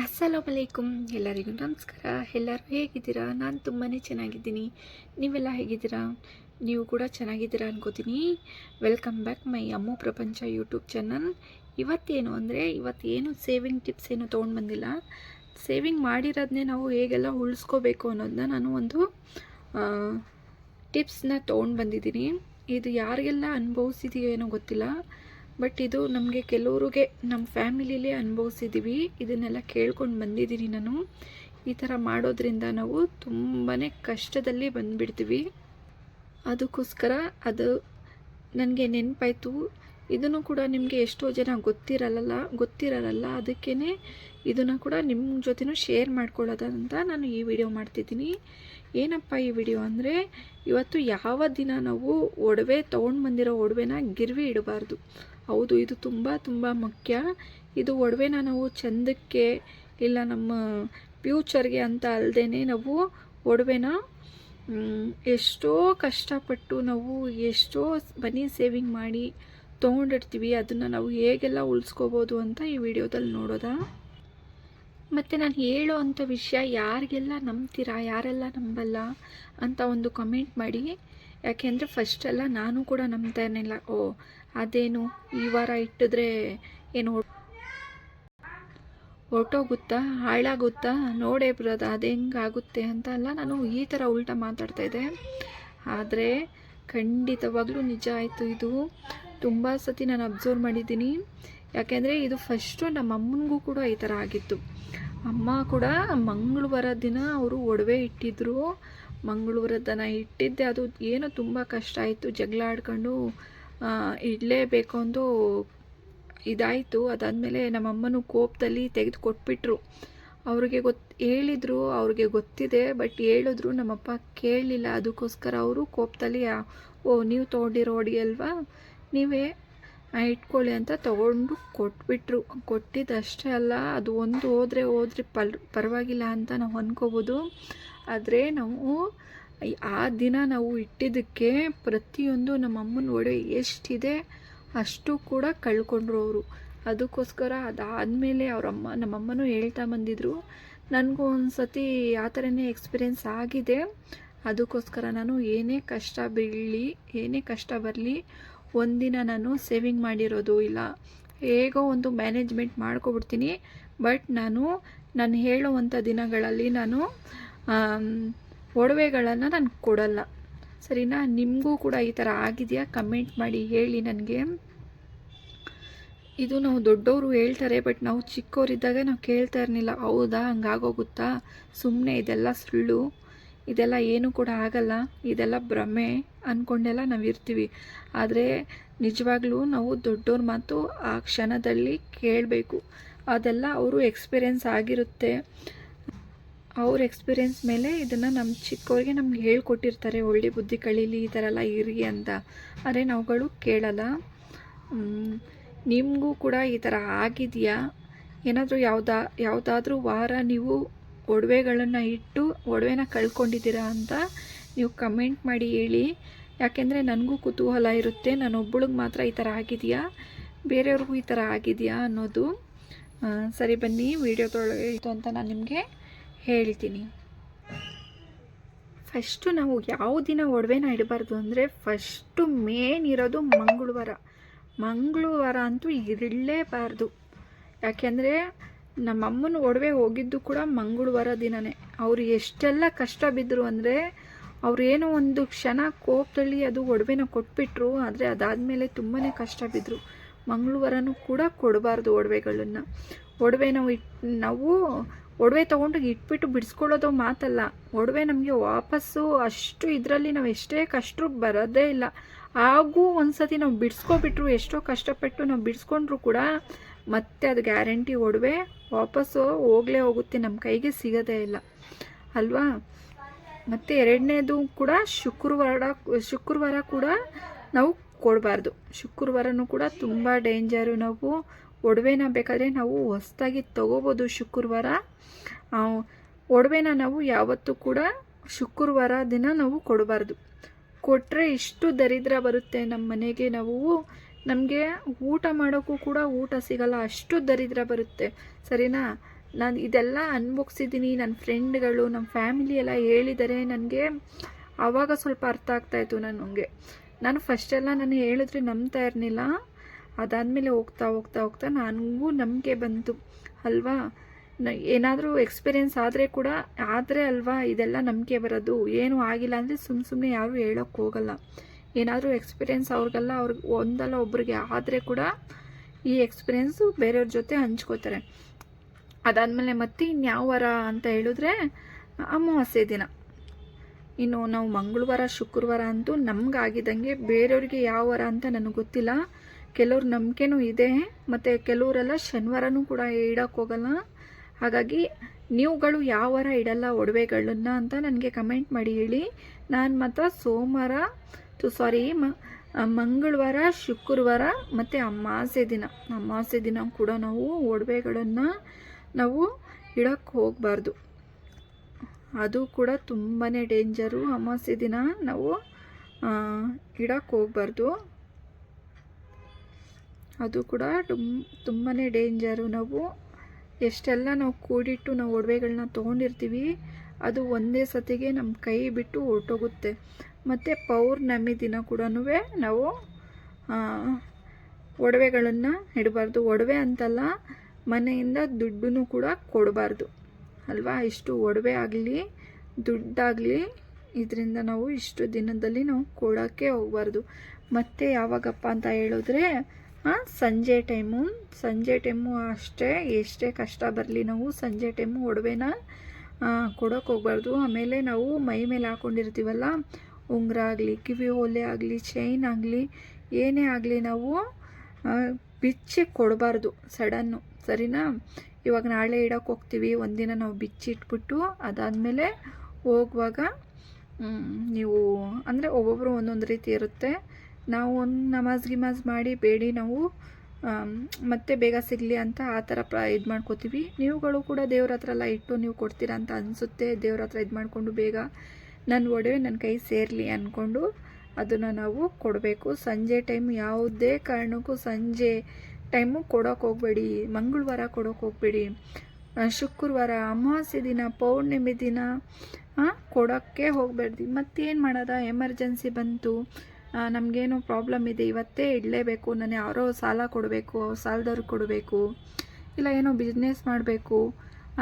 ಅಸ್ಸಲಾಮ್ ಅಲೈಕುಮ್ ಎಲ್ಲರಿಗೂ ನಮಸ್ಕಾರ. ಎಲ್ಲರೂ ಹೇಗಿದ್ದೀರಾ? ನಾನು ತುಂಬಾ ಚೆನ್ನಾಗಿದ್ದೀನಿ. ನೀವೆಲ್ಲ ಹೇಗಿದ್ದೀರಾ? ನೀವು ಕೂಡ ಚೆನ್ನಾಗಿದ್ದೀರಾ ಅನ್ಕೋತೀನಿ. ವೆಲ್ಕಮ್ ಬ್ಯಾಕ್ ಮೈ ಅಮ್ಮು ಪ್ರಪಂಚ ಯೂಟ್ಯೂಬ್ ಚಾನಲ್ ಇವತ್ತೇನು ಅಂದರೆ ಇವತ್ತೇನು ಸೇವಿಂಗ್ ಟಿಪ್ಸ್ ಏನು ತೊಗೊಂಡು ಬಂದಿಲ್ಲ. ಸೇವಿಂಗ್ ಮಾಡಿರೋದನ್ನೇ ನಾವು ಹೇಗೆಲ್ಲ ಉಳಿಸ್ಕೋಬೇಕು ಅನ್ನೋದನ್ನ ನಾನು ಒಂದು ಟಿಪ್ಸ್ನ ತೊಗೊಂಡು ಬಂದಿದ್ದೀನಿ. ಇದು ಯಾರಿಗೆಲ್ಲ ಅನುಭವಿಸಿದೆಯೋ ಏನೋ ಗೊತ್ತಿಲ್ಲ. ಬಟ್ ಇದು ನಮಗೆ ಕೆಲವ್ರಿಗೆ ನಮ್ಮ ಫ್ಯಾಮಿಲಿಲೇ ಅನುಭವಿಸಿದ್ದೀವಿ ಇದನ್ನೆಲ್ಲ ಕೇಳ್ಕೊಂಡು ಬಂದಿದ್ದೀನಿ ನಾನು. ಈ ಥರ ಮಾಡೋದ್ರಿಂದ ನಾವು ತುಂಬಾ ಕಷ್ಟದಲ್ಲಿ ಬಂದುಬಿಡ್ತೀವಿ. ಅದಕ್ಕೋಸ್ಕರ ಅದು ನನಗೆ ನೆನಪಾಯಿತು. ಇದನ್ನು ಕೂಡ ನಿಮಗೆ ಎಷ್ಟೋ ಜನ ಗೊತ್ತಿರಲ್ಲ ಗೊತ್ತಿರಲ್ಲ ಅದಕ್ಕೇ ಇದನ್ನು ಕೂಡ ನಿಮ್ಮ ಜೊತೆನೂ ಶೇರ್ ಮಾಡ್ಕೊಳ್ಳೋದಂತ ನಾನು ಈ ವಿಡಿಯೋ ಮಾಡ್ತಿದ್ದೀನಿ. ಏನಪ್ಪ ಈ ವಿಡಿಯೋ ಅಂದರೆ, ಇವತ್ತು ಯಾವ ದಿನ ನಾವು ಒಡವೆ ತೊಗೊಂಡು ಬಂದಿರೋ ಒಡವೆನ ಗಿರ್ವಿ ಇಡಬಾರ್ದು. ಹೌದು, ಇದು ತುಂಬ ತುಂಬ ಮುಖ್ಯ. ಇದು ಒಡವೆನ ನಾವು ಚಂದಕ್ಕೆ ಇಲ್ಲ ನಮ್ಮ ಫ್ಯೂಚರ್ಗೆ ಅಂತ ಅಲ್ಲದೇ ನಾವು ಒಡವೆನ ಎಷ್ಟೋ ಕಷ್ಟಪಟ್ಟು ನಾವು ಎಷ್ಟೋ ಮನಿ ಸೇವಿಂಗ್ ಮಾಡಿ ತೊಗೊಂಡಿರ್ತೀವಿ. ಅದನ್ನು ನಾವು ಹೇಗೆಲ್ಲ ಉಳಿಸ್ಕೋಬೋದು ಅಂತ ಈ ವಿಡಿಯೋದಲ್ಲಿ ನೋಡೋದಾ? ಮತ್ತು ನಾನು ಹೇಳೋ ಅಂಥ ವಿಷಯ ಯಾರಿಗೆಲ್ಲ ನಂಬ್ತೀರಾ, ಯಾರೆಲ್ಲ ನಂಬಲ್ಲ ಅಂತ ಒಂದು ಕಮೆಂಟ್ ಮಾಡಿ. ಯಾಕೆಂದರೆ ಫಸ್ಟೆಲ್ಲ ನಾನು ಕೂಡ ನಂಬ್ತಾ ಇರಲಿಲ್ಲ. ಓ ಅದೇನು? ಈ ವಾರ ಇಟ್ಟಿದ್ರೆ ಏನು ಹೊರ್ಟೋಗುತ್ತಾ? ಹಾಳಾಗುತ್ತಾ? ನೋಡೇ ಬರೋದು ಅದು ಹೆಂಗಾಗುತ್ತೆ ಅಂತ ಅಲ್ಲ, ನಾನು ಈ ಥರ ಉಲ್ಟಾ ಮಾತಾಡ್ತಾ ಇದ್ದೆ. ಆದರೆ ಖಂಡಿತವಾಗ್ಲೂ ನಿಜ ಆಯಿತು ಇದು. ತುಂಬ ಸತಿ ನಾನು ಅಬ್ಸರ್ವ್ ಮಾಡಿದ್ದೀನಿ. ಯಾಕೆಂದರೆ ಇದು ಫಸ್ಟು ನಮ್ಮ ಅಮ್ಮನಿಗೂ ಕೂಡ ಈ ಥರ ಆಗಿತ್ತು. ಅಮ್ಮ ಕೂಡ ಮಂಗಳವಾರ ದಿನ ಅವರು ಒಡವೆ ಇಟ್ಟಿದ್ರು. ಮಂಗಳವಾರ ದಿನ ಇಟ್ಟಿದ್ದೆ. ಅದು ಏನೋ ತುಂಬ ಕಷ್ಟ ಆಯಿತು. ಜಗಳ ಆಡ್ಕೊಂಡು ಇಡಲೇಬೇಕು ಅಂದು ಇದಾಯಿತು. ಅದಾದಮೇಲೆ ನಮ್ಮಮ್ಮನೂ ಕೋಪದಲ್ಲಿ ತೆಗೆದು ಕೊಟ್ಬಿಟ್ರು ಅವ್ರಿಗೆ ಗೊತ್ತು ಹೇಳಿದ್ರು, ಅವ್ರಿಗೆ ಗೊತ್ತಿದೆ, ಬಟ್ ಹೇಳಿದ್ರು ನಮ್ಮಪ್ಪ ಕೇಳಲಿಲ್ಲ ಅದಕ್ಕೋಸ್ಕರ ಅವರು ಕೋಪದಲ್ಲಿ ಓ, ನೀವು ತೊಗೊಂಡಿರೋ ಅಡಿಗೆ ಅಲ್ವಾ? ನೀವೇ ಇಟ್ಕೊಳ್ಳಿ ಅಂತ ತೊಗೊಂಡು ಕೊಟ್ಬಿಟ್ರು. ಕೊಟ್ಟಿದ್ದಷ್ಟೇ ಅಲ್ಲ, ಅದು ಒಂದು ಹೋದರೆ ಹೋದ್ರೆ ಪಲ್, ಪರವಾಗಿಲ್ಲ ಅಂತ ನಾವು ಅಂದ್ಕೋಬೋದು ಆದರೆ ನಾವು ಆ ದಿನ ನಾವು ಇಟ್ಟಿದ್ದಕ್ಕೆ ಪ್ರತಿಯೊಂದು ನಮ್ಮ ಅಮ್ಮನ ಒಡೆ ಎಷ್ಟಿದೆ ಅಷ್ಟು ಕೂಡ ಕಳ್ಕೊಂಡ್ರು ಅವರು. ಅದಕ್ಕೋಸ್ಕರ ಅದಾದಮೇಲೆ ಅವರಮ್ಮ, ನಮ್ಮಮ್ಮನೂ ಹೇಳ್ತಾ ಬಂದಿದ್ರು, ನನಗೂ ಒಂದು ಸತಿ ಆ ಥರನೇ ಎಕ್ಸ್ಪೀರಿಯೆನ್ಸ್ ಆಗಿದೆ. ಅದಕ್ಕೋಸ್ಕರ ನಾನು ಏನೇ ಕಷ್ಟ ಬೀಳಲಿ, ಏನೇ ಕಷ್ಟ ಬರಲಿ, ಒಂದಿನ ನಾನು ಸೇವಿಂಗ್ ಮಾಡಿರೋದು ಇಲ್ಲ. ಹೇಗೋ ಒಂದು ಮ್ಯಾನೇಜ್ಮೆಂಟ್ ಮಾಡ್ಕೊಬಿಡ್ತೀನಿ. ಬಟ್ ನಾನು ನಾನು ಹೇಳುವಂಥ ದಿನಗಳಲ್ಲಿ ನಾನು ಒಡವೆಗಳನ್ನು ನಾನು ಕೊಡಲ್ಲ. ಸರಿನಾ? ನಿಮಗೂ ಕೂಡ ಈ ಥರ ಆಗಿದೆಯಾ? ಕಮೆಂಟ್ ಮಾಡಿ, ಹೇಳಿ ನನಗೆ. ಇದು ನಾವು ದೊಡ್ಡವರು ಹೇಳ್ತಾರೆ ಬಟ್ ನಾವು ಚಿಕ್ಕವರಿದ್ದಾಗ ನಾವು ಕೇಳ್ತಾ ಇರಲಿಲ್ಲ. ಹೌದಾ? ಹಂಗಾಗೋಗುತ್ತಾ? ಸುಮ್ಮನೆ ಇದೆಲ್ಲ ಸುಳ್ಳು. ಇದೆಲ್ಲ ಏನೂ ಕೂಡ ಆಗಲ್ಲ. ಇದೆಲ್ಲ ಭ್ರಮೆ ಅಂದ್ಕೊಂಡೆಲ್ಲ ನಾವು ಇರ್ತೀವಿ. ಆದರೆ ನಿಜವಾಗ್ಲೂ ನಾವು ದೊಡ್ಡವ್ರ ಮಾತು ಆ ಕ್ಷಣದಲ್ಲಿ ಕೇಳಬೇಕು. ಅದೆಲ್ಲ ಅವರು ಎಕ್ಸ್ಪೀರಿಯೆನ್ಸ್ ಆಗಿರುತ್ತೆ. ಅವ್ರ ಎಕ್ಸ್ಪೀರಿಯೆನ್ಸ್ ಮೇಲೆ ಇದನ್ನು ನಮ್ಮ ಚಿಕ್ಕವ್ರಿಗೆ ನಮ್ಗೆ ಹೇಳ್ಕೊಟ್ಟಿರ್ತಾರೆ, ಒಳ್ಳೆ ಬುದ್ಧಿ ಕಳೀಲಿ, ಈ ಥರ ಎಲ್ಲ ಇರಿ ಅಂತ. ಆದರೆ ನಾವುಗಳು ಕೇಳಲ್ಲ. ನಿಮಗೂ ಕೂಡ ಈ ಥರ ಆಗಿದೆಯಾ? ಏನಾದರೂ ಯಾವುದಾ, ಯಾವುದಾದ್ರೂ ವಾರ ನೀವು ಒಡವೆಗಳನ್ನು ಇಟ್ಟು ಒಡವೆನ ಕಳ್ಕೊಂಡಿದ್ದೀರಾ ಅಂತ ನೀವು ಕಮೆಂಟ್ ಮಾಡಿ ಹೇಳಿ. ಯಾಕೆಂದರೆ ನನಗೂ ಕುತೂಹಲ ಇರುತ್ತೆ. ನಾನೊಬ್ಬಳಿಗೆ ಮಾತ್ರ ಈ ಥರ ಆಗಿದೆಯಾ? ಬೇರೆಯವ್ರಿಗೂ ಈ ಥರ ಆಗಿದೆಯಾ ಅನ್ನೋದು. ಸರಿ ಬನ್ನಿ ವಿಡಿಯೋದೊಳಗೆ ಇತ್ತು ಅಂತ ನಾನು ನಿಮಗೆ ಹೇಳ್ತೀನಿ. ಫಸ್ಟು ನಾವು ಯಾವ ದಿನ ಒಡವೆನ ಇಡಬಾರ್ದು ಅಂದರೆ ಫಸ್ಟು ಮೇನ್ ಇರೋದು ಮಂಗಳವಾರ. ಮಂಗಳವಾರ ಅಂತೂ ಇರಲೇಬಾರ್ದು. ಯಾಕೆಂದರೆ ನಮ್ಮಮ್ಮನ ಒಡವೆ ಹೋಗಿದ್ದು ಕೂಡ ಮಂಗಳವಾರ ದಿನವೇ ಅವರು ಎಷ್ಟೆಲ್ಲ ಕಷ್ಟ ಬಿದ್ದರು ಅಂದರೆ ಅವ್ರು ಏನೋ ಒಂದು ಕ್ಷಣ ಕೋಪದಲ್ಲಿ ಅದು ಒಡವೆನ ಕೊಟ್ಬಿಟ್ರು, ಆದರೆ ಅದಾದಮೇಲೆ ತುಂಬಾ ಕಷ್ಟ ಬಿದ್ದರು ಮಂಗಳವಾರನೂ ಕೂಡ ಕೊಡಬಾರ್ದು ಒಡವೆಗಳನ್ನು. ಒಡವೆ ನಾವು ಇಟ್, ನಾವು ಒಡವೆ ತೊಗೊಂಡು ಇಟ್ಬಿಟ್ಟು ಬಿಡಿಸ್ಕೊಳ್ಳೋದು ಮಾತಲ್ಲ. ಒಡವೆ ನಮಗೆ ವಾಪಸ್ಸು ಅಷ್ಟು ಇದರಲ್ಲಿ ನಾವು ಎಷ್ಟೇ ಕಷ್ಟ ಬರೋದೇ ಇಲ್ಲ. ಹಾಗೂ ಒಂದ್ಸತಿ ನಾವು ಬಿಡಿಸ್ಕೊಬಿಟ್ರು, ಎಷ್ಟೋ ಕಷ್ಟಪಟ್ಟು ನಾವು ಬಿಡಿಸ್ಕೊಂಡ್ರು ಕೂಡ ಮತ್ತೆ ಅದು ಗ್ಯಾರಂಟಿ ಒಡವೆ ವಾಪಸ್ಸು ಹೋಗಲೇ ಹೋಗುತ್ತೆ ನಮ್ಮ ಕೈಗೆ ಸಿಗೋದೇ ಇಲ್ಲ. ಅಲ್ವಾ? ಮತ್ತು ಎರಡನೇದು ಕೂಡ ಶುಕ್ರವಾರ ಶುಕ್ರವಾರ ಕೂಡ ನಾವು ಕೊಡಬಾರ್ದು. ಶುಕ್ರವಾರನೂ ಕೂಡ ತುಂಬ ಡೇಂಜರು ನಾವು. ಒಡವೆನ ಬೇಕಾದರೆ ನಾವು ಹೊಸ್ದಾಗಿ ತಗೋಬೋದು ಶುಕ್ರವಾರ. ಒಡವೆನ ನಾವು ಯಾವತ್ತೂ ಕೂಡ ಶುಕ್ರವಾರ ದಿನ ನಾವು ಕೊಡಬಾರ್ದು. ಕೊಟ್ಟರೆ ಇಷ್ಟು ದರಿದ್ರ ಬರುತ್ತೆ ನಮ್ಮ ಮನೆಗೆ ನಾವು. ನಮಗೆ ಊಟ ಮಾಡೋಕ್ಕೂ ಕೂಡ ಊಟ ಸಿಗಲ್ಲ, ಅಷ್ಟು ದರಿದ್ರ ಬರುತ್ತೆ. ಸರಿನಾ? ನಾನು ಇದೆಲ್ಲ ಅನ್ಭೋಗ್ಸಿದ್ದೀನಿ ನನ್ನ ಫ್ರೆಂಡ್ಗಳು ನಮ್ಮ ಫ್ಯಾಮಿಲಿ ಎಲ್ಲ ಹೇಳಿದರೆ ನನಗೆ ಆವಾಗ ಸ್ವಲ್ಪ ಅರ್ಥ ಆಗ್ತಾಯಿತ್ತು ನನಗೆ. ನಾನು ಫಸ್ಟೆಲ್ಲ ನಾನು ಹೇಳಿದ್ರೆ ನಂಬ್ತಾ ಇರಲಿಲ್ಲ. ಅದಾದಮೇಲೆ ಹೋಗ್ತಾ ಹೋಗ್ತಾ ಹೋಗ್ತಾ ನನಗೂ ನಂಬಿಕೆ ಬಂತು. ಅಲ್ವಾ? ಏನಾದರೂ ಎಕ್ಸ್ಪೀರಿಯೆನ್ಸ್ ಆದರೆ ಕೂಡ, ಆದರೆ ಅಲ್ವಾ ಇದೆಲ್ಲ ನಂಬಿಕೆ ಬರೋದು? ಏನೂ ಆಗಿಲ್ಲ ಅಂದರೆ ಸುಮ್ಮ ಸುಮ್ಮನೆ ಯಾರೂ ಹೇಳೋಕ್ಕೆ ಹೋಗಲ್ಲ. ಏನಾದರೂ ಎಕ್ಸ್ಪೀರಿಯೆನ್ಸ್ ಅವ್ರಿಗೆಲ್ಲ, ಅವ್ರಿಗೆ ಒಂದಲ್ಲ ಒಬ್ರಿಗೆ ಆದರೆ ಕೂಡ ಈ ಎಕ್ಸ್ಪೀರಿಯೆನ್ಸು ಬೇರೆಯವ್ರ ಜೊತೆ ಹಂಚ್ಕೋತಾರೆ. ಅದಾದಮೇಲೆ ಮತ್ತೆ ಇನ್ಯಾವ ವಾರ ಅಂತ ಹೇಳಿದ್ರೆ, ಅಮಾವಾಸ್ಯೆ ದಿನ. ಇನ್ನು ನಾವು ಮಂಗಳವಾರ, ಶುಕ್ರವಾರ ಅಂತೂ ನಮ್ಗಾಗಿದ್ದಂಗೆ ಬೇರೆಯವ್ರಿಗೆ ಯಾವ ವಾರ ಅಂತ ನನಗೆ ಗೊತ್ತಿಲ್ಲ. ಕೆಲವ್ರ ನಂಬಿಕೆನೂ ಇದೆ, ಮತ್ತು ಕೆಲವರೆಲ್ಲ ಶನಿವಾರನೂ ಕೂಡ ಇಡೋಕ್ಕೆ ಹೋಗಲ್ಲ. ಹಾಗಾಗಿ ನೀವುಗಳು ಯಾವ ವಾರ ಇಡಲ್ಲ ಒಡವೆಗಳನ್ನ ಅಂತ ನನಗೆ ಕಮೆಂಟ್ ಮಾಡಿ ಹೇಳಿ. ನಾನು ಮಾತ್ರ ಸೋಮವಾರ ತು ಸಾರಿ ಮ ಮಂಗಳವಾರ, ಶುಕ್ರವಾರ, ಮತ್ತು ಅಮಾವಾಸ್ಯೆ ದಿನ. ಅಮಾವಾಸ್ಯೆ ದಿನ ಕೂಡ ನಾವು ಒಡವೆಗಳನ್ನು ನಾವು ಇಡಕ್ಕೆ ಹೋಗಬಾರ್ದು. ಅದು ಕೂಡ ತುಂಬಾ ಡೇಂಜರು. ಅಮಾವಾಸ್ಯೆ ದಿನ ನಾವು ಇಡೋಕ್ಕೆ ಹೋಗಬಾರ್ದು. ಅದು ಕೂಡ ತುಮ್ ತುಂಬಾ ಡೇಂಜರು. ನಾವು ಎಷ್ಟೆಲ್ಲ ನಾವು ಕೂಡಿಟ್ಟು ನಾವು ಒಡವೆಗಳನ್ನ ತೊಗೊಂಡಿರ್ತೀವಿ, ಅದು ಒಂದೇ ಸತಿಗೆ ನಮ್ಮ ಕೈ ಬಿಟ್ಟು ಹೊರಟೋಗುತ್ತೆ. ಮತ್ತು ಪೌರ್ಣಮಿ ದಿನ ಕೂಡ ನಾವು ಒಡವೆಗಳನ್ನು ಇಡಬಾರ್ದು. ಒಡವೆ ಅಂತಲ್ಲ, ಮನೆಯಿಂದ ದುಡ್ಡನ್ನು ಕೂಡ ಕೊಡಬಾರ್ದು. ಅಲ್ವಾ? ಇಷ್ಟು ಒಡವೆ ಆಗಲಿ, ದುಡ್ಡಾಗಲಿ, ಇದರಿಂದ ನಾವು ಇಷ್ಟು ದಿನದಲ್ಲಿ ನಾವು ಕೊಡೋಕ್ಕೆ ಹೋಗ್ಬಾರ್ದು. ಮತ್ತು ಯಾವಾಗಪ್ಪ ಅಂತ ಹೇಳಿದ್ರೆ ಸಂಜೆ ಟೈಮು ಸಂಜೆ ಟೈಮು ಅಷ್ಟೇ, ಎಷ್ಟೇ ಕಷ್ಟ ಬರಲಿ ನಾವು ಸಂಜೆ ಟೈಮು ಒಡವೆನ ಕೊಡೋಕೆ ಹೋಗ್ಬಾರ್ದು. ಆಮೇಲೆ ನಾವು ಮೈ ಮೇಲೆ ಹಾಕ್ಕೊಂಡಿರ್ತೀವಲ್ಲ ಉಂಗುರ ಆಗಲಿ, ಕಿವಿ ಓಲೆ ಆಗಲಿ, ಚೈನ್ ಆಗಲಿ, ಏನೇ ಆಗಲಿ ನಾವು ಬಿಚ್ಚಿ ಕೊಡಬಾರ್ದು ಸಡನ್ನು, ಸರಿನಾ? ಇವಾಗ ನಾಳೆ ಇಡೋಕೆ ಹೋಗ್ತೀವಿ, ಒಂದಿನ ನಾವು ಬಿಚ್ಚಿಟ್ಬಿಟ್ಟು ಅದಾದಮೇಲೆ ಹೋಗುವಾಗ ನೀವು, ಅಂದರೆ ಒಬ್ಬೊಬ್ಬರು ಒಂದೊಂದು ರೀತಿ ಇರುತ್ತೆ. ನಾವು ಒಂದು ನಮಾಜ್ ಗಿಮಾಜ್ ಮಾಡಿ ಬೇಡಿ ನಾವು ಮತ್ತೆ ಬೇಗ ಸಿಗಲಿ ಅಂತ ಆ ಥರ ಪ್ರ ಇದು ಮಾಡ್ಕೋತೀವಿ. ನೀವುಗಳು ಕೂಡ ದೇವ್ರ ಹತ್ರ ಎಲ್ಲ ಇಟ್ಟು ನೀವು ಕೊಡ್ತೀರಾ ಅಂತ ಅನಿಸುತ್ತೆ. ದೇವ್ರ ಹತ್ರ ಇದು ಮಾಡಿಕೊಂಡು ಬೇಗ ನನ್ನ ಒಡವೆ ನನ್ನ ಕೈ ಸೇರಲಿ ಅಂದ್ಕೊಂಡು ಅದನ್ನು ನಾವು ಕೊಡಬೇಕು. ಸಂಜೆ ಟೈಮ್ ಯಾವುದೇ ಕಾರಣಕ್ಕೂ ಸಂಜೆ ಟೈಮು ಕೊಡೋಕೆ ಹೋಗಬೇಡಿ. ಮಂಗಳವಾರ ಕೊಡೋಕೆ ಹೋಗಬೇಡಿ. ಶುಕ್ರವಾರ, ಅಮಾವಾಸ್ಯೆ ದಿನ, ಪೌರ್ಣಿಮೆ ದಿನ ಕೊಡೋಕ್ಕೆ ಹೋಗಬೇಡ್ದು ಮತ್ತೇನು ಮಾಡೋದ? ಎಮರ್ಜೆನ್ಸಿ ಬಂತು. ನಮಗೇನೋ ಪ್ರಾಬ್ಲಮ್ ಇದೆ, ಇವತ್ತೇ ಇಡಲೇಬೇಕು, ನಾನು ಯಾರೋ ಸಾಲ ಕೊಡಬೇಕು, ಸಾಲದವ್ರು ಕೊಡಬೇಕು, ಇಲ್ಲ ಏನೋ ಬಿಸ್ನೆಸ್ ಮಾಡಬೇಕು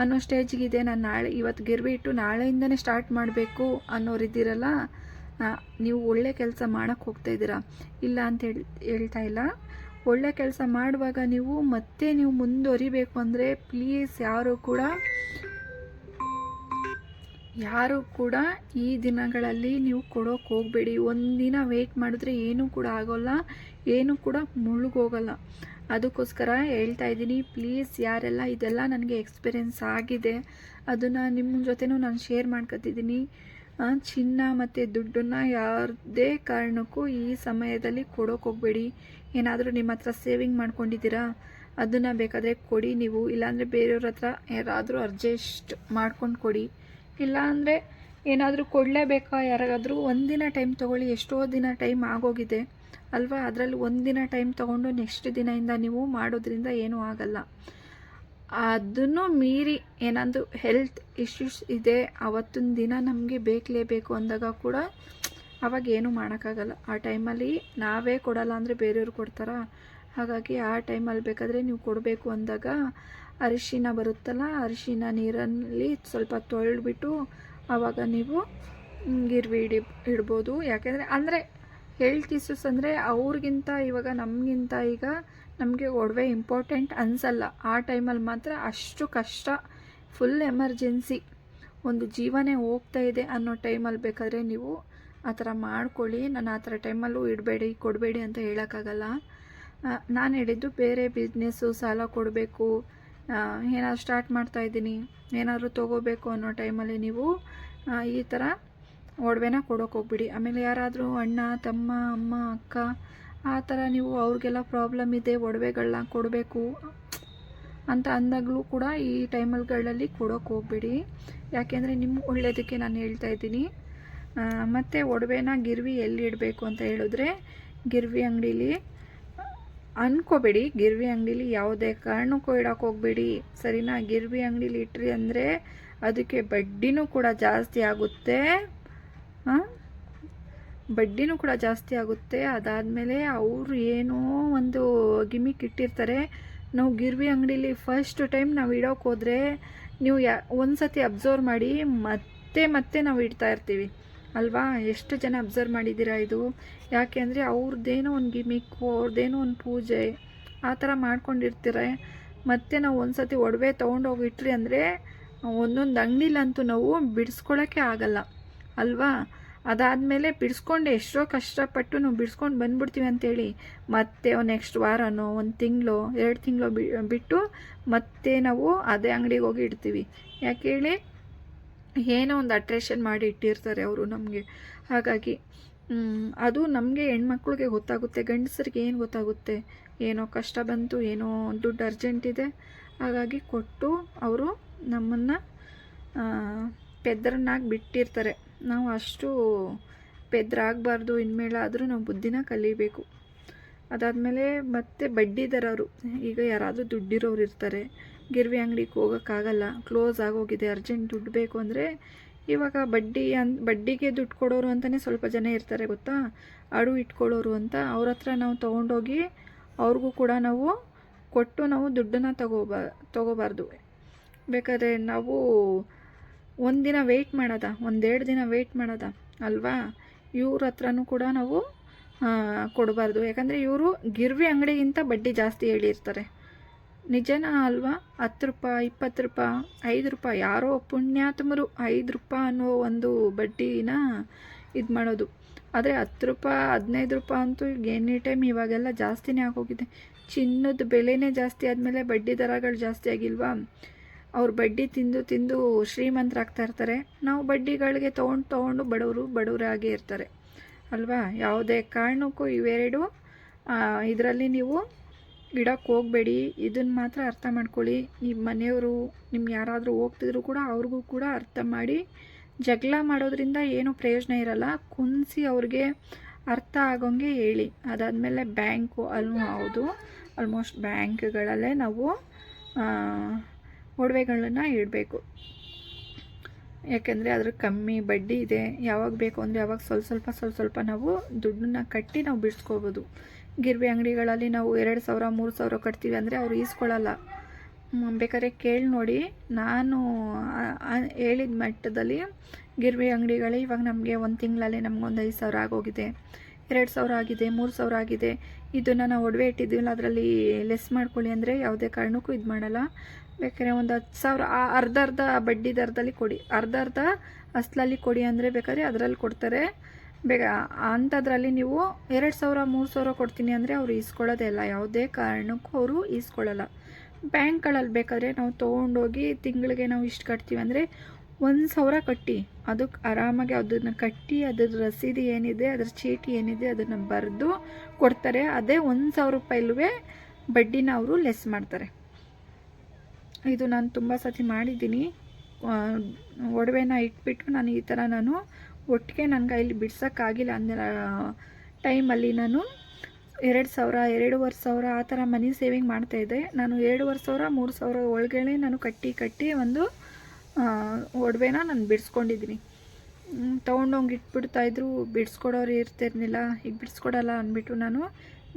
ಅನ್ನೋ ಸ್ಟೇಜ್ಗಿದೆ ನಾನು ನಾಳೆ ಇವತ್ತು ಗಿರ್ವಿ ಇಟ್ಟು ನಾಳೆಯಿಂದನೇ ಸ್ಟಾರ್ಟ್ ಮಾಡಬೇಕು ಅನ್ನೋರಿದ್ದೀರಲ್ಲ ನೀವು ಒಳ್ಳೆ ಕೆಲಸ ಮಾಡೋಕ್ಕೆ ಹೋಗ್ತಾ ಇದ್ದೀರಾ? ಇಲ್ಲ ಅಂತ ಹೇಳಿ, ಹೇಳ್ತಾ ಇಲ್ಲ. ಒಳ್ಳೆ ಕೆಲಸ ಮಾಡುವಾಗ ನೀವು ಮತ್ತೆ ನೀವು ಮುಂದುವರಿಬೇಕು ಅಂದರೆ ಪ್ಲೀಸ್ ಯಾರು ಕೂಡ ಯಾರು ಕೂಡ ಈ ದಿನಗಳಲ್ಲಿ ನೀವು ಕೊಡೋಕೆ ಹೋಗಬೇಡಿ. ಒಂದಿನ ವೆಯ್ಟ್ ಮಾಡಿದ್ರೆ ಏನೂ ಕೂಡ ಆಗೋಲ್ಲ, ಏನೂ ಕೂಡ ಮುಳುಗೋಗಲ್ಲ. ಅದಕ್ಕೋಸ್ಕರ ಹೇಳ್ತಾ ಇದ್ದೀನಿ ಪ್ಲೀಸ್ ಯಾರೆಲ್ಲ ಇದೆಲ್ಲ ನನಗೆ ಎಕ್ಸ್ಪೀರಿಯೆನ್ಸ್ ಆಗಿದೆ, ಅದನ್ನು ನಿಮ್ಮ ಜೊತೆನೂ ನಾನು ಶೇರ್ ಮಾಡ್ಕೊತಿದ್ದೀನಿ. ಚಿನ್ನ ಮತ್ತು ದುಡ್ಡನ್ನು ಯಾವುದೇ ಕಾರಣಕ್ಕೂ ಈ ಸಮಯದಲ್ಲಿ ಕೊಡೋಕೆ ಹೋಗಬೇಡಿ. ಏನಾದರೂ ನಿಮ್ಮ ಹತ್ರ ಸೇವಿಂಗ್ ಮಾಡ್ಕೊಂಡಿದ್ದೀರಾ, ಅದನ್ನು ಬೇಕಾದರೆ ಕೊಡಿ ನೀವು. ಇಲ್ಲಾಂದರೆ ಬೇರೆಯವ್ರ ಹತ್ರ ಯಾರಾದರೂ ಅರ್ಜೆಸ್ಟ್ ಮಾಡ್ಕೊಂಡು ಕೊಡಿ. ಇಲ್ಲಾಂದರೆ ಏನಾದರೂ ಕೊಡಲೇಬೇಕಾ? ಯಾರಿಗಾದರೂ ಒಂದಿನ ಟೈಮ್ ತೊಗೊಳ್ಳಿ. ಎಷ್ಟೋ ದಿನ ಟೈಮ್ ಆಗೋಗಿದೆ. ಅಲ್ವಾ? ಅದರಲ್ಲಿ ಒಂದಿನ ಟೈಮ್ ತೊಗೊಂಡು ನೆಕ್ಸ್ಟ್ ದಿನದಿಂದ ನೀವು ಮಾಡೋದ್ರಿಂದ ಏನೂ ಆಗಲ್ಲ. ಅದನ್ನು ಮೀರಿ ಏನಾದರೂ ಹೆಲ್ತ್ ಇಶ್ಯೂಸ್ ಇದೆ. ಅವತ್ತಿನ ದಿನ ನಮಗೆ ಬೇಕಲೇಬೇಕು ಅಂದಾಗ ಕೂಡ ಅವಾಗ ಏನೂ ಮಾಡೋಕ್ಕಾಗಲ್ಲ. ಆ ಟೈಮಲ್ಲಿ ನಾವೇ ಕೊಡಲ್ಲ ಅಂದರೆ ಬೇರೆಯವ್ರು ಕೊಡ್ತಾರಾ? ಹಾಗಾಗಿ ಆ ಟೈಮಲ್ಲಿ ಬೇಕಾದರೆ ನೀವು ಕೊಡಬೇಕು ಅಂದಾಗ ಅರಿಶಿನ ಬರುತ್ತಲ್ಲ, ಅರಿಶಿನ ನೀರಲ್ಲಿ ಸ್ವಲ್ಪ ತೊಳೆದ್ಬಿಟ್ಟು ಆವಾಗ ನೀವು ಗಿರ್ವಿ ಇಡಿ ಇಡ್ಬೋದು. ಯಾಕೆಂದರೆ, ಅಂದರೆ ಹೆಲ್ತ್ ಇಶ್ಯೂಸ್ ಅಂದರೆ ಅವ್ರಿಗಿಂತ ಇವಾಗ ನಮಗಿಂತ ಈಗ ನಮಗೆ ಒಡವೆ ಇಂಪಾರ್ಟೆಂಟ್ ಅನಿಸಲ್ಲ. ಆ ಟೈಮಲ್ಲಿ ಮಾತ್ರ ಅಷ್ಟು ಕಷ್ಟ ಫುಲ್ ಎಮರ್ಜೆನ್ಸಿ ಒಂದು ಜೀವನೇ ಹೋಗ್ತಾ ಇದೆ ಅನ್ನೋ ಟೈಮಲ್ಲಿ ಬೇಕಾದರೆ ನೀವು ಆ ಥರ ಮಾಡ್ಕೊಳ್ಳಿ. ನಾನು ಆ ಥರ ಟೈಮಲ್ಲೂ ಇಡಬೇಡಿ, ಕೊಡಬೇಡಿ ಅಂತ ಹೇಳೋಕ್ಕಾಗಲ್ಲ. ನಾನು ಹೇಳಿದ್ದು ಬೇರೆ ಬಿಸ್ನೆಸ್ಸು ಸಾಲ ಕೊಡಬೇಕು. ಏನಾದ್ರು ಸ್ಟಾರ್ಟ್ ಮಾಡ್ತಾ ಇದ್ದೀನಿ. ಏನಾದರೂ ತೊಗೋಬೇಕು ಅನ್ನೋ ಟೈಮಲ್ಲಿ ನೀವು ಈ ಥರ ಒಡವೆನ ಕೊಡೋಕೆ ಹೋಗ್ಬಿಡಿ. ಆಮೇಲೆ ಯಾರಾದರೂ ಅಣ್ಣ, ತಮ್ಮ, ಅಮ್ಮ, ಅಕ್ಕ, ಆ ಥರ ನೀವು ಅವ್ರಿಗೆಲ್ಲ ಪ್ರಾಬ್ಲಮ್ ಇದೆ ಒಡವೆಗಳನ್ನ ಕೊಡಬೇಕು ಅಂತ ಅಂದಾಗಲೂ ಕೂಡ ಈ ಟೈಮಲ್ಗಳಲ್ಲಿ ಕೊಡೋಕೆ ಹೋಗ್ಬಿಡಿ. ಯಾಕೆಂದರೆ ನಿಮ್ಮ ಒಳ್ಳೆಯದಕ್ಕೆ ನಾನು ಹೇಳ್ತಾ ಇದ್ದೀನಿ. ಮತ್ತು ಒಡವೆನ ಗಿರ್ವಿ ಎಲ್ಲಿ ಇಡಬೇಕು ಅಂತ ಹೇಳಿದ್ರೆ ಗಿರ್ವಿ ಅಂಗಡೀಲಿ ಅನ್ಕೋಬೇಡಿ. ಗಿರ್ವಿ ಅಂಗಡೀಲಿ ಯಾವುದೇ ಕಾರಣಕ್ಕೂ ಇಡಕ್ಕೆ ಹೋಗಬೇಡಿ. ಸರಿನಾ? ಗಿರ್ವಿ ಅಂಗಡೀಲಿ ಇಟ್ರಿ ಅಂದರೆ ಅದಕ್ಕೆ ಬಡ್ಡಿನೂ ಕೂಡ ಜಾಸ್ತಿ ಆಗುತ್ತೆ. ಬಡ್ಡಿನೂ ಕೂಡ ಜಾಸ್ತಿ ಆಗುತ್ತೆ. ಅದಾದಮೇಲೆ ಅವರು ಏನೋ ಒಂದು ಗಿಮಿಕ್ ಇಟ್ಟಿರ್ತಾರೆ. ನಾವು ಗಿರ್ವಿ ಅಂಗಡೀಲಿ ಫಸ್ಟ್ ಟೈಮ್ ನಾವು ಇಡೋಕೆ ಹೋದರೆ ನೀವು ಯಾ ಒಂದು ಸತಿ ಅಬ್ಸರ್ವ್ ಮಾಡಿ ಮತ್ತೆ ಮತ್ತೆ ನಾವು ಇಡ್ತಾ ಇರ್ತೀವಿ. ಅಲ್ವಾ? ಎಷ್ಟು ಜನ ಅಬ್ಸರ್ವ್ ಮಾಡಿದ್ದೀರಾ ಇದು? ಯಾಕೆ ಅಂದರೆ ಅವ್ರದ್ದೇನೋ ಒಂದು ಗಿಮಿಕ್ಕು, ಅವ್ರದ್ದೇನೋ ಒಂದು ಪೂಜೆ, ಆ ಥರ ಮಾಡ್ಕೊಂಡಿರ್ತಾರೆ. ಮತ್ತೆ ನಾವು ಒಂದು ಸತಿ ಒಡವೆ ತೊಗೊಂಡೋಗಿಟ್ರಿ ಅಂದರೆ ಒಂದೊಂದು ಅಂಗಡಿಲಂತೂ ನಾವು ಬಿಡಿಸ್ಕೊಳ್ಳೋಕ್ಕೆ ಆಗಲ್ಲ. ಅಲ್ವಾ? ಅದಾದಮೇಲೆ ಬಿಡಿಸ್ಕೊಂಡು ಎಷ್ಟೋ ಕಷ್ಟಪಟ್ಟು ನಾವು ಬಿಡಿಸ್ಕೊಂಡು ಬಂದ್ಬಿಡ್ತೀವಿ ಅಂತೇಳಿ. ಮತ್ತೆ ನೆಕ್ಸ್ಟ್ ವಾರನೋ, ಒಂದು ತಿಂಗಳು, ಎರಡು ತಿಂಗಳು ಬಿಟ್ಟು ಮತ್ತೆ ನಾವು ಅದೇ ಅಂಗಡಿಗೆ ಹೋಗಿ ಇಡ್ತೀವಿ. ಯಾಕೆ ಹೇಳಿ? ಏನೋ ಒಂದು ಅಟ್ರೇಷನ್ ಮಾಡಿ ಇಟ್ಟಿರ್ತಾರೆ ಅವರು ನಮಗೆ. ಹಾಗಾಗಿ ಅದು ನಮಗೆ ಹೆಣ್ಮಕ್ಳಿಗೆ ಗೊತ್ತಾಗುತ್ತೆ, ಗಂಡಸರಿಗೆ ಏನು ಗೊತ್ತಾಗುತ್ತೆ, ಏನೋ ಕಷ್ಟ ಬಂತು, ಏನೋ ದುಡ್ಡು ಅರ್ಜೆಂಟ್ ಇದೆ. ಹಾಗಾಗಿ ಕೊಟ್ಟು ಅವರು ನಮ್ಮನ್ನು ಪೆದ್ರನ್ನಾಗಿ ಬಿಟ್ಟಿರ್ತಾರೆ. ನಾವು ಅಷ್ಟು ಪೆದ್ರಾಗಬಾರ್ದು ಇನ್ಮೇಲೆ ಆದರೂ ನಾವು ಬುದ್ಧಿನ ಕಲಿಬೇಕು. ಅದಾದಮೇಲೆ ಮತ್ತೆ ಬಡ್ಡಿ ದರವರು ಈಗ ಯಾರಾದರೂ ದುಡ್ಡಿರೋರು ಇರ್ತಾರೆ ಗಿರ್ವಿ ಅಂಗಡಿಗೆ ಹೋಗೋಕ್ಕಾಗಲ್ಲ. ಕ್ಲೋಸ್ ಆಗೋಗಿದೆ ಅರ್ಜೆಂಟ್ ದುಡ್ಡು ಬೇಕು ಅಂದರೆ ಇವಾಗ ಬಡ್ಡಿ ಅನ್, ಬಡ್ಡಿಗೆ ದುಡ್ಡು ಕೊಡೋರು ಅಂತಲೇ ಸ್ವಲ್ಪ ಜನ ಇರ್ತಾರೆ ಗೊತ್ತಾ? ಅಡು ಇಟ್ಕೊಳ್ಳೋರು ಅಂತ. ಅವ್ರ ಹತ್ರ ನಾವು ತೊಗೊಂಡೋಗಿ ಅವ್ರಿಗೂ ಕೂಡ ನಾವು ಕೊಟ್ಟು ನಾವು ದುಡ್ಡನ್ನು ತಗೋಬಾ, ತೊಗೋಬಾರ್ದು. ಬೇಕಾದ್ರೆ ನಾವು ಒಂದಿನ ವೆಯ್ಟ್ ಮಾಡೋದ? ಒಂದೆರಡು ದಿನ ವೆಯ್ಟ್ ಮಾಡೋದ? ಅಲ್ವಾ? ಇವ್ರ ಹತ್ರನೂ ಕೂಡ ನಾವು ಕೊಡಬಾರ್ದು. ಯಾಕಂದರೆ ಇವರು ಗಿರ್ವಿ ಅಂಗಡಿಗಿಂತ ಬಡ್ಡಿ ಜಾಸ್ತಿ ಹೇಳಿರ್ತಾರೆ. ನಿಜನಾ ಅಲ್ವಾ? ಹತ್ತು ರೂಪಾಯಿ, ಇಪ್ಪತ್ತು ರೂಪಾಯಿ, ಐದು ರೂಪಾಯಿ, ಯಾರೋ ಪುಣ್ಯಾತ್ಮರು ಐದು ರೂಪಾಯಿ ಅನ್ನೋ ಒಂದು ಬಡ್ಡಿನ ಇದು ಮಾಡೋದು. ಆದರೆ ಹತ್ತು ರೂಪಾಯಿ, ಹದಿನೈದು ರೂಪಾಯಿ ಅಂತೂ ಎನಿ ಟೈಮ್ ಇವಾಗೆಲ್ಲ ಜಾಸ್ತಿನೇ ಆಗೋಗಿದೆ. ಚಿನ್ನದ ಬೆಲೆನೇ ಜಾಸ್ತಿ ಆದಮೇಲೆ ಬಡ್ಡಿ ದರಗಳು ಜಾಸ್ತಿ ಆಗಿಲ್ವಾ? ಅವ್ರು ಬಡ್ಡಿ ತಿಂದು ತಿಂದು ಶ್ರೀಮಂತರಾಗ್ತಾ ಇರ್ತಾರೆ. ನಾವು ಬಡ್ಡಿಗಳಿಗೆ ತೊಗೊಂಡು ತೊಗೊಂಡು ಬಡವರು ಬಡವರಾಗೇ ಇರ್ತಾರೆ. ಅಲ್ವಾ? ಯಾವುದೇ ಕಾರಣಕ್ಕೂ ಇವೆರಡು. ಇದರಲ್ಲಿ ನೀವು ಇಡೋಕ್ಕೆ ಹೋಗಬೇಡಿ. ಇದನ್ನು ಮಾತ್ರ ಅರ್ಥ ಮಾಡ್ಕೊಳ್ಳಿ. ನಿಮ್ಮ ಮನೆಯವರು ನಿಮ್ಮ ಯಾರಾದರೂ ಹೋಗ್ತಿದ್ರು ಕೂಡ ಅವ್ರಿಗೂ ಕೂಡ ಅರ್ಥ ಮಾಡಿ. ಜಗಳ ಮಾಡೋದ್ರಿಂದ ಏನೂ ಪ್ರಯೋಜನ ಇರಲ್ಲ. ಕುನ್ಸಿ ಅವ್ರಿಗೆ ಅರ್ಥ ಆಗೋಂಗೆ ಹೇಳಿ. ಅದಾದಮೇಲೆ ಬ್ಯಾಂಕು ಅಲ್ಲೂ ಹೌದು. ಆಲ್ಮೋಸ್ಟ್ ಬ್ಯಾಂಕ್ಗಳಲ್ಲೇ ನಾವು ಒಡವೆಗಳನ್ನ ಇಡಬೇಕು. ಯಾಕೆಂದರೆ ಅದ್ರ ಕಮ್ಮಿ ಬಡ್ಡಿ ಇದೆ. ಯಾವಾಗ ಬೇಕು ಅಂದರೆ ಯಾವಾಗ ಸ್ವಲ್ಪ ಸ್ವಲ್ಪ ಸ್ವಲ್ಪ ಸ್ವಲ್ಪ ನಾವು ದುಡ್ಡನ್ನ ಕಟ್ಟಿ ನಾವು ಬಿಡಿಸ್ಕೋಬೋದು. ಗಿರ್ವಿ ಅಂಗಡಿಗಳಲ್ಲಿ ನಾವು ಎರಡು ಸಾವಿರ, ಮೂರು ಸಾವಿರ ಕಟ್ತೀವಿ ಅಂದರೆ ಅವರು ಈಸ್ಕೊಳ್ಳಲ್ಲ. ಬೇಕಾದ್ರೆ ಕೇಳಿ ನೋಡಿ. ನಾನು ಹೇಳಿದ ಮಟ್ಟದಲ್ಲಿ ಗಿರ್ವಿ ಅಂಗಡಿಗಳೇ ಇವಾಗ ನಮಗೆ ಒಂದು ತಿಂಗಳಲ್ಲಿ ನಮಗೊಂದು ಐದು ಸಾವಿರ ಆಗೋಗಿದೆ. ಎರಡು ಸಾವಿರ ಆಗಿದೆ, ಮೂರು ಸಾವಿರ ಆಗಿದೆ. ಇದನ್ನು ನಾವು ಒಡವೆ ಇಟ್ಟಿದ್ದೀವಲ್ಲ, ಅದರಲ್ಲಿ ಲೆಸ್ ಮಾಡ್ಕೊಳ್ಳಿ ಅಂದರೆ ಯಾವುದೇ ಕಾರಣಕ್ಕೂ ಇದು ಮಾಡಲ್ಲ. ಬೇಕಾದ್ರೆ ಒಂದು ಹತ್ತು ಸಾವಿರ ಅರ್ಧ ಅರ್ಧ ಬಡ್ಡಿ ದರದಲ್ಲಿ ಕೊಡಿ. ಅರ್ಧ ಅರ್ಧ ಅಸ್ಲಲ್ಲಿ ಕೊಡಿ ಅಂದರೆ ಬೇಕಾದ್ರೆ ಅದರಲ್ಲಿ ಕೊಡ್ತಾರೆ. ಬೇಗ, ಅಂಥದ್ರಲ್ಲಿ ನೀವು ಎರಡು ಸಾವಿರ, ಮೂರು ಸಾವಿರ ಕೊಡ್ತೀನಿ ಅಂದರೆ ಅವರು ಈಸ್ಕೊಳ್ಳೋದೇ ಇಲ್ಲ. ಯಾವುದೇ ಕಾರಣಕ್ಕೂ ಅವರು ಈಸ್ಕೊಳ್ಳಲ್ಲ. ಬ್ಯಾಂಕ್ಗಳಲ್ಲಿ ಬೇಕಾದ್ರೆ ನಾವು ತೊಗೊಂಡೋಗಿ ತಿಂಗಳಿಗೆ ನಾವು ಇಷ್ಟು ಕಟ್ತೀವಿ ಅಂದರೆ ಒಂದು ಸಾವಿರ ಕಟ್ಟಿ. ಅದಕ್ಕೆ ಆರಾಮಾಗಿ ಅದನ್ನು ಕಟ್ಟಿ, ಅದ್ರ ರಸೀದಿ ಏನಿದೆ, ಅದ್ರ ಚೀಟಿ ಏನಿದೆ ಅದನ್ನು ಬರೆದು ಕೊಡ್ತಾರೆ. ಅದೇ ಒಂದು ಸಾವಿರ ರೂಪಾಯಿಲ್ವೇ ಬಡ್ಡಿನ ಅವರು ಲೆಸ್ ಮಾಡ್ತಾರೆ. ಇದು ನಾನು ತುಂಬ ಸತಿ ಮಾಡಿದ್ದೀನಿ. ಒಡವೆನ ಇಟ್ಬಿಟ್ಟು ನಾನು ಈ ಥರ ನಾನು ಒಟ್ಟಿಗೆ ನನ್ನ ಕೈಲಿ ಬಿಡ್ಸೋಕ್ಕಾಗಿಲ್ಲ ಅಂದರೆ ಟೈಮಲ್ಲಿ ನಾನು ಎರಡು ಸಾವಿರ, ಎರಡೂವರೆ ಸಾವಿರ ಆ ಥರ ಮನಿ ಸೇವಿಂಗ್ ಮಾಡ್ತಾಯಿದ್ದೆ ನಾನು ಎರಡೂವರೆ ಸಾವಿರ, ಮೂರು ಸಾವಿರ ಒಳಗಡೆ ನಾನು ಕಟ್ಟಿ ಕಟ್ಟಿ ಒಂದು ಒಡವೆನ ನಾನು ಬಿಡಿಸ್ಕೊಂಡಿದ್ದೀನಿ. ತೊಗೊಂಡೋಗಿ ಇಟ್ಬಿಡ್ತಾಯಿದ್ರು ಬಿಡಿಸ್ಕೊಡೋರು ಇರ್ತಿರ್ಲಿಲ್ಲ. ಈಗ ಬಿಡಿಸ್ಕೊಡಲ್ಲ ಅಂದ್ಬಿಟ್ಟು ನಾನು,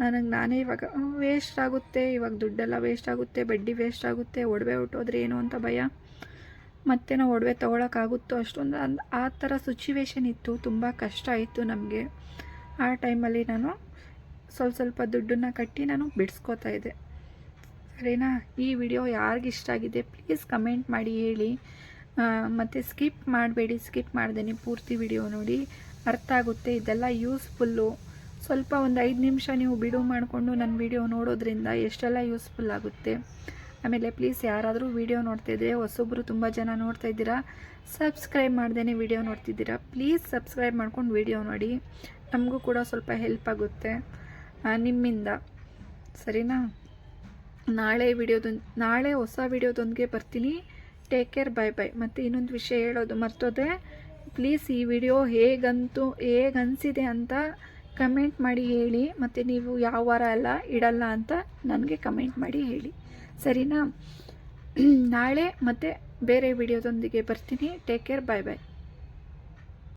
ನನಗೆ ನಾನೇ ಇವಾಗ ವೇಸ್ಟ್ ಆಗುತ್ತೆ. ಇವಾಗ ದುಡ್ಡೆಲ್ಲ ವೇಸ್ಟ್ ಆಗುತ್ತೆ, ಬಡ್ಡಿ ವೇಸ್ಟ್ ಆಗುತ್ತೆ, ಒಡವೆ ಹೊಟ್ಟೋದ್ರೆ ಏನು ಅಂತ ಭಯ. ಮತ್ತೆ ನಾವು ಒಡವೆ ತೊಗೊಳಕ್ಕಾಗುತ್ತೋ ಅಷ್ಟೊಂದು ಅಂದ್ ಆ ಥರ ಸಿಚುವೇಶನ್ ಇತ್ತು. ತುಂಬ ಕಷ್ಟ ಇತ್ತು ನಮಗೆ. ಆ ಟೈಮಲ್ಲಿ ನಾನು ಸ್ವಲ್ಪ ಸ್ವಲ್ಪ ದುಡ್ಡನ್ನು ಕಟ್ಟಿ ನಾನು ಬಿಡಿಸ್ಕೋತಾ ಇದ್ದೆ. ಸರಿನಾ? ಈ ವಿಡಿಯೋ ಯಾರಿಗಿಷ್ಟ ಆಗಿದೆ ಪ್ಲೀಸ್ ಕಮೆಂಟ್ ಮಾಡಿ ಹೇಳಿ. ಮತ್ತು ಸ್ಕಿಪ್ ಮಾಡಬೇಡಿ ಸ್ಕಿಪ್ ಮಾಡ್ದೇನೆ ಪೂರ್ತಿ ವಿಡಿಯೋ ನೋಡಿ. ಅರ್ಥ ಆಗುತ್ತೆ, ಇದೆಲ್ಲ ಯೂಸ್ಫುಲ್ಲು ಸ್ವಲ್ಪ ಒಂದು ಐದು ನಿಮಿಷ ನೀವು ಬಿಡು ಮಾಡಿಕೊಂಡು ನನ್ನ ವಿಡಿಯೋ ನೋಡೋದ್ರಿಂದ ಎಷ್ಟೆಲ್ಲ ಯೂಸ್ಫುಲ್ ಆಗುತ್ತೆ. ಆಮೇಲೆ ಪ್ಲೀಸ್ ಯಾರಾದರೂ ವಿಡಿಯೋ ನೋಡ್ತಿದ್ರೆ ಹೊಸೊಬ್ಬರು ತುಂಬ ಜನ ನೋಡ್ತಾ ಇದ್ದೀರಾ ಸಬ್ಸ್ಕ್ರೈಬ್ ಮಾಡ್ದೇ ವಿಡಿಯೋ ನೋಡ್ತಿದ್ದೀರಾ ಪ್ಲೀಸ್ ಸಬ್ಸ್ಕ್ರೈಬ್ ಮಾಡ್ಕೊಂಡು ವೀಡಿಯೋ ನೋಡಿ. ನಮಗೂ ಕೂಡ ಸ್ವಲ್ಪ ಹೆಲ್ಪ್ ಆಗುತ್ತೆ ನಿಮ್ಮಿಂದ. ಸರಿನಾ? ನಾಳೆ ವಿಡಿಯೋದೊಂದು ನಾಳೆ ಹೊಸ ವಿಡಿಯೋದೊಂದಿಗೆ ಬರ್ತೀನಿ. ಟೇಕ್ ಕೇರ್ ಬೈ ಬೈ ಮತ್ತು ಇನ್ನೊಂದು ವಿಷಯ ಹೇಳೋದು ಮರ್ತೋದೆ. ಪ್ಲೀಸ್ ಈ ವಿಡಿಯೋ ಹೇಗಂತೂ ಹೇಗೆ ಅನಿಸಿದೆ ಅಂತ ಕಮೆಂಟ್ ಮಾಡಿ ಹೇಳಿ. ಮತ್ತು ನೀವು ಯಾವ ವಾರ ಎಲ್ಲ ಇಡಲ್ಲ ಅಂತ ನನಗೆ ಕಮೆಂಟ್ ಮಾಡಿ ಹೇಳಿ. ಸರಿನಾ? ನಾಳೆ ಮತ್ತೆ ಬೇರೆ ವಿಡಿಯೋದೊಂದಿಗೆ ಬರ್ತೀನಿ. ಟೇಕ್ ಕೇರ್ ಬಾಯ್ ಬಾಯ್